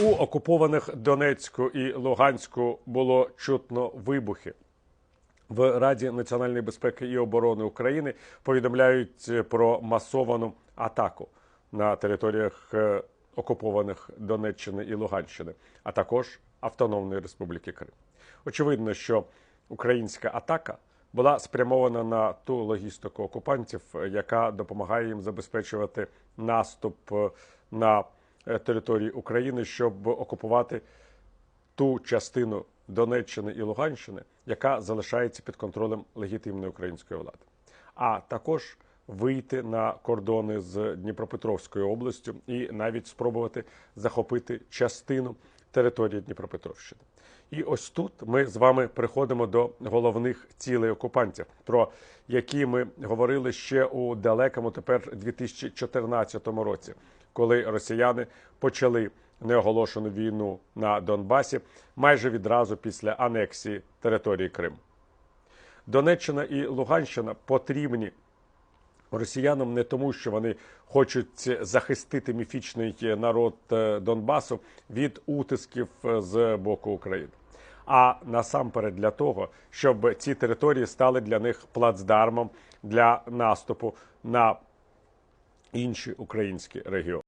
У окупованих Донецьку і Луганську було чутно вибухи. В Раді національної безпеки і оборони України повідомляють про масовану атаку на територіях е, окупованих Донеччини і Луганщини, а також Автономної Республіки Крим. Очевидно, що українська атака була спрямована на ту логістику окупантів, е, яка допомагає їм забезпечувати наступ е, на е, території України, щоб окупувати ту частину Донеччини і Луганщини, яка залишається під контролем легітимної української влади, а також вийти на кордони з Дніпропетровською областю і навіть спробувати захопити частину території Дніпропетровщини. І ось тут ми з вами приходимо до головних цілей окупантів, про які ми говорили ще у далекому тепер 2014 році, коли росіяни почали неоголошену війну на Донбасі майже відразу після анексії території Криму. Донеччина і Луганщина потрібні росіянам не тому, що вони хочуть захистити міфічний народ е, Донбасу від утисків е, з боку України, а насамперед для того, щоб ці території стали для них плацдармом для наступу на інші українські регіони.